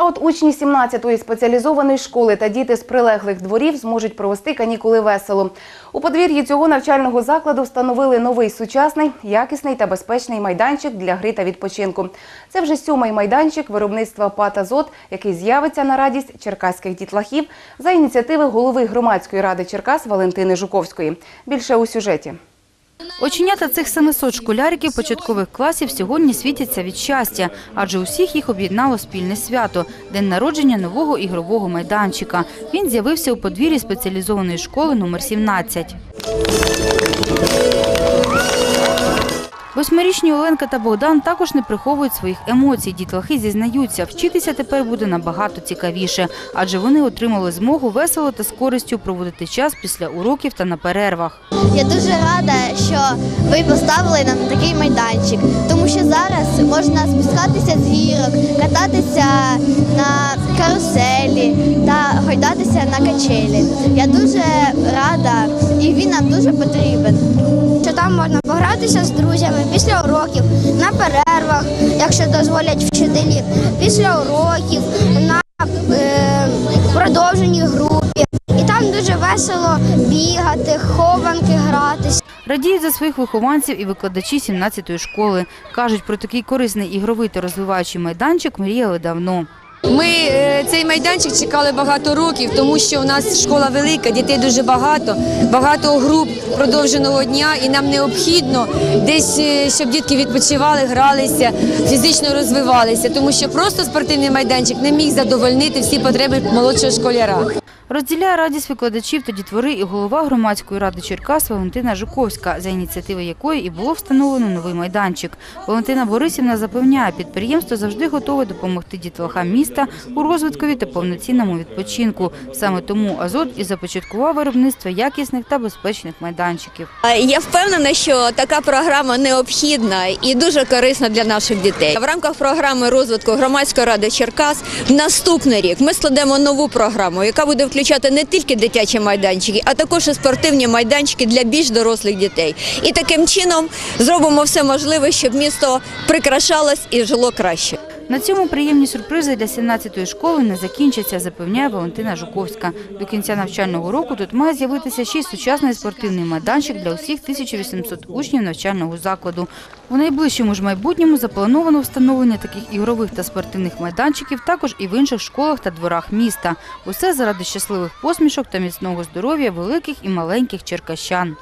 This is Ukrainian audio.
А от учні 17-ї спеціалізованої школи та діти з прилеглих дворів зможуть провести канікули весело. У подвір'ї цього навчального закладу встановили новий сучасний, якісний та безпечний майданчик для гри та відпочинку. Це вже сьомий майданчик виробництва «ПАТ Азот», який з'явиться на радість черкаських дітлахів за ініціативи голови громадської ради Черкас Валентини Жуковської. Більше у сюжеті. Оченята цих 700 школяриків початкових класів сьогодні світяться від щастя, адже усіх їх об'єднало спільне свято – день народження нового ігрового майданчика. Він з'явився у подвір'ї спеціалізованої школи номер 17. Восьмирічні Оленка та Богдан також не приховують своїх емоцій. Дітлахи зізнаються, вчитися тепер буде набагато цікавіше, адже вони отримали змогу весело та з користю проводити час після уроків та на перервах. Я дуже рада, що ви поставили нам такий майданчик, тому що зараз можна спускатися з гірок, кататися на каруселі та гойдатися на качелі. Я дуже рада і він нам дуже потрібен. Погратися з друзями після уроків, на перервах, якщо дозволять вчителі, після уроків, на е, продовженій групі. І там дуже весело бігати, хованки гратися. Радіють за своїх вихованців і викладачі 17-ї школи. Кажуть, про такий корисний ігровий та розвиваючий майданчик мріяли давно. Ми е, цей майданчик чекали багато років, тому що у нас школа велика, дітей дуже багато, багато груп продовженого дня, і нам необхідно десь, е, щоб дітки відпочивали, гралися, фізично розвивалися, тому що просто спортивний майданчик не міг задовольнити всі потреби молодшого школяра. Розділяє радість викладачів та дітвори і голова громадської ради Черкас Валентина Жуковська, за ініціативи якої і було встановлено новий майданчик. Валентина Борисівна запевняє, підприємство завжди готове допомогти дітлахам міста у розвиткові та повноцінному відпочинку. Саме тому Азот і започаткував виробництво якісних та безпечних майданчиків. Я впевнена, що така програма необхідна і дуже корисна для наших дітей. В рамках програми розвитку громадської ради Черкас в наступний рік ми складемо нову програму, яка буде включати не тільки дитячі майданчики, а також і спортивні майданчики для більш дорослих дітей. І таким чином зробимо все можливе, щоб місто прикрашалось і жило краще. На цьому приємні сюрпризи для 17-ї школи не закінчаться, запевняє Валентина Жуковська. До кінця навчального року тут має з'явитися ще й сучасний спортивний майданчик для усіх 1800 учнів навчального закладу. У найближчому ж майбутньому заплановано встановлення таких ігрових та спортивних майданчиків також і в інших школах та дворах міста. Усе заради щасливих посмішок та міцного здоров'я великих і маленьких черкащан.